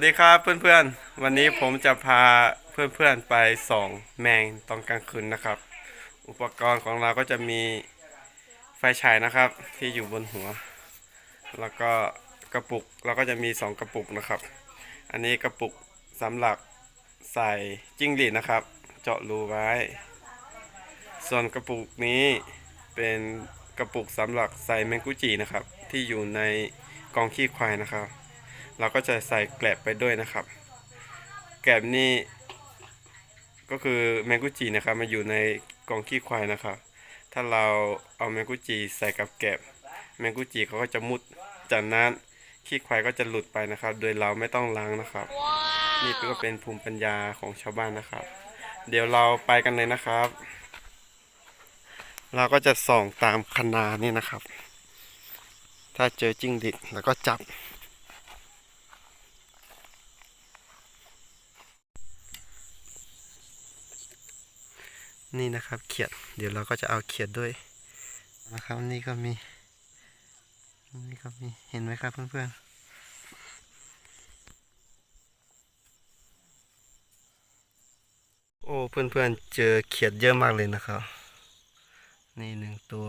วัสดีครับเพื่อนๆ วันนี้ผมจะพาเพื่อนๆไปส่องแมงตอนกลางคืนนะครับ อุปกรณ์ของเราก็จะมีไฟฉายนะครับ ที่อยู่บนหัว แล้วก็กระปุกเราก็จะมีสองกระปุกนะครับ อันนี้กระปุกสำหรับใส่จิ้งหรีดนะครับ เจาะรูไว้ ส่วนกระปุกนี้เป็นกระปุกสำหรับใส่แมงกุจีนะครับ ที่อยู่ในกองขี้ควายนะครับ เราก็จะใส่แกลบไปด้วยนะครับ แกลบนี่ก็คือแมงกุจีนะครับมาอยู่ในกองขี้ควายนะครับ ถ้าเราเอาแมงกุจีใส่กับแกลบแมงกุจีเขาก็จะมุดจากนั้นขี้ควายก็จะหลุดไปนะครับ โดยเราไม่ต้องล้างนะครับ นี่ก็เป็นภูมิปัญญาของชาวบ้านนะครับ เดี๋ยวเราไปกันเลยนะครับ เราก็จะส่องตามคนานี่นะครับ ถ้าเจอจิ้งหรีดแล้วก็จับ นี่นะครับเขียด เดี๋ยวเราก็จะเอาเขียดด้วยนะครับนี่ก็มีนี่ก็มีเห็นไหมครับเพื่อนๆโอ้เพื่อนๆเจอเขียดเยอะมากเลยนะครับ นี่หนึ่งตัว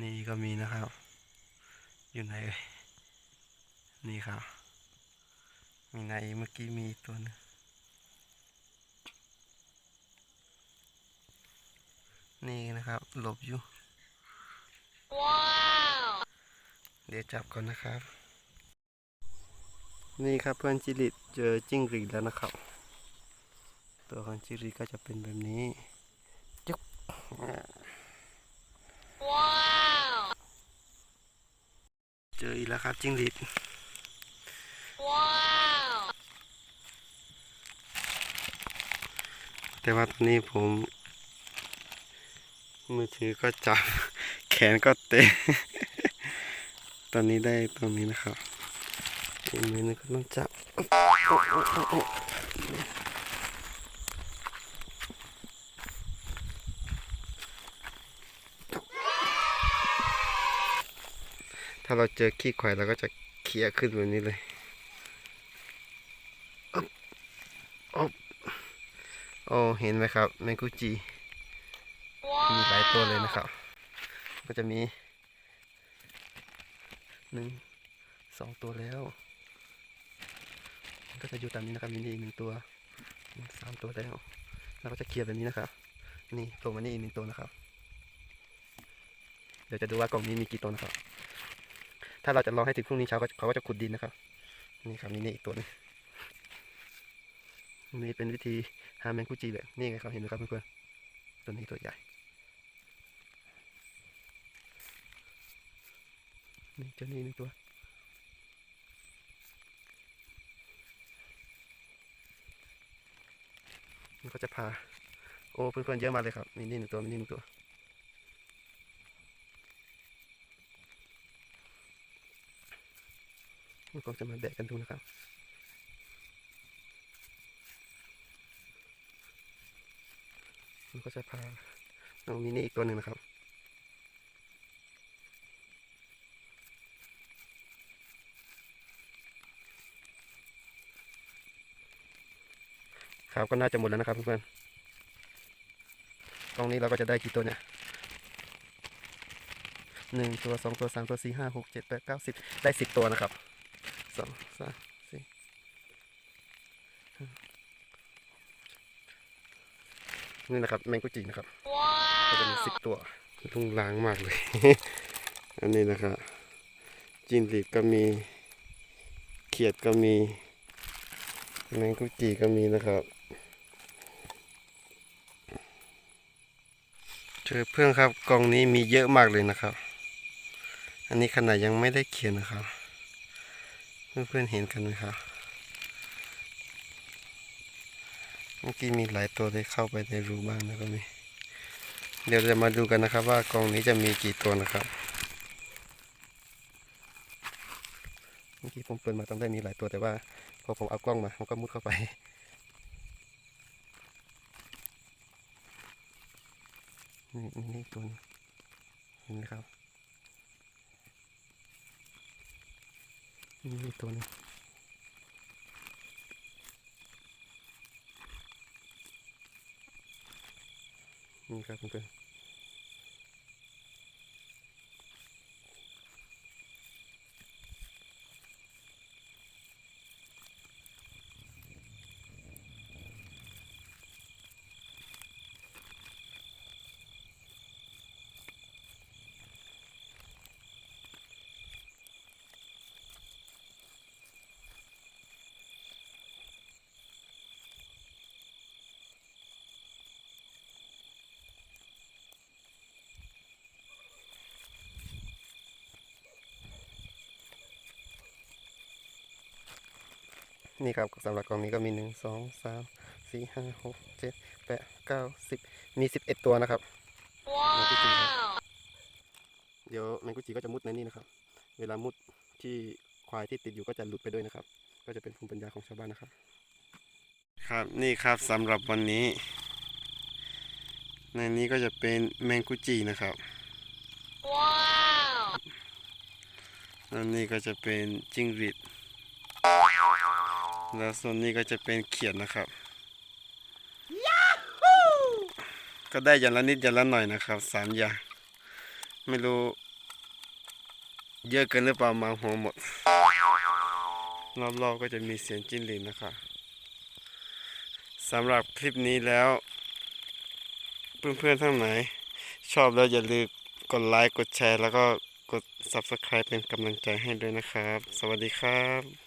นี่ก็มีนะครับ อยู่ไหนนี่ครับ มีไหนเมื่อกี้มีตัวหนึง นี่นะครับ หลบอยู่เดี๋ยวจับก่อนนะครับ นี่ครับเพื่อนจิริตเจอจิ้งหรีดแล้วนะครับ ตัวของจิริตก็จะเป็นแบบนี้จุ๊บเจออีกแล้วครับจิ้งหรีดแต่ว่าตอนนี้ผม มือถือก็จับ แขนก็เตะ ตอนนี้ได้ตรงนี้นะครับอีกมือนึงก็ต้องจับ ถ้าเราเจอขี้ควายเราก็จะเขี่ยขึ้นแบบนี้เลยอ๊บอ๊บโอ้เห็นไหมครับแมงกุจี มีหลายตัวเลยนะครับ ก็จะมีหนึ่งสองตัวแล้ว ก็จะอยู่ตามนี้นะครับมีนี่อีกหนึ่งตัวสามตัวแล้วเราก็จะเคลียร์แบบนี้นะครับ นี่โผล่มานี่อีกหนึ่งตัวนะครับ เดี๋ยวจะดูว่ากล่องนี้มีกี่ตัวนะครับ ถ้าเราจะรอให้ถึงพรุ่งนี้เช้าเขาก็จะขุดดินนะครับ นี่ครับมีนี่อีกตัวนึงนี่เป็นวิธีหาแมงกุจีแบบนี่ไงครับเห็นไหมครับเพื่อนๆตัวนี้ตัวใหญ่ นี่เจอนี่หนึ่งตัว มันก็จะพา โอ้เพื่อนๆเยอะมาเลยครับมีนี่หนึ่งตัวมีนี่หนึ่งตัวมันก็จะมาแบกกันดูนะครับมันก็จะพาน้องมินี่อีกตัวหนึ่งนะครับ ครับก็น่าจะหมดแล้วนะครับเพื่อนๆตรงนี้เราก็จะได้กี่ตัวเนี่ยหนึ่งตัวสองตัวสามตัวสี่ห้าหกเจ็ดแปดเก้าสิบได้สิบตัวนะครับสองสามสี่ห้านี่นะครับแมงกุจินะครับก็จะมีสิบตัวลุงล้างมากเลย อันนี้นะครับจินหรีดก็มีเขียดก็มีแมงกุจิก็มีนะครับ เจอเพื่อนครับกล่องนี้มีเยอะมากเลยนะครับ อันนี้ขนาดยังไม่ได้เขียนนะครับ เพื่อนๆเห็นกันไหมครับเมื่อกี้มีหลายตัวได้เข้าไปในรูบ้างนะก็มีเดี๋ยวจะมาดูกันนะครับว่ากล่องนี้จะมีกี่ตัวนะครับเมื่อกี้ผมเปิดมาต้องได้มีหลายตัวแต่ว่า พอผมเอากล้องมามันก็มุดเข้าไป นี่นี่ตัวนี้เห็นไหมครับนี่ตัวนึงนี่ครับเพื่อน นี่ครับสำหรับกล่องนี้ก็มีหนึ่งสองสามสี่ห้าหกเจ็ดแปดเก้าสิบมีสิบเอ็ดตัวนะครับแมงกุจิครับเดี๋ยวแมงกุจิก็จะมุดในนี่นะครับ เวลามุดที่ควายที่ติดอยู่ก็จะหลุดไปด้วยนะครับ ก็จะเป็นภูมิปัญญาของชาวบ้านนะครับ ครับนี่ครับสำหรับวันนี้ ในนี้ก็จะเป็นแมงกุจินะครับอันนี้ก็จะเป็นจิ้งหรีด แล้วส่วนนี้ก็จะเป็นเขียดนะครับก็ได้อย่างละนิดอย่างละหน่อยนะครับสามอย่างไม่รู้ เยอะเกินหรือเปล่ามาหัวหมดรอบๆก็จะมีเสียงจิ้นหรีดนะครับสำหรับคลิปนี้แล้ว เพื่อนๆทั้งไหน ชอบแล้วอย่าลืมกดไลค์กดแชร์ แล้วก็กด Subscribe เป็นกำลังใจให้ด้วยนะครับ สวัสดีครับ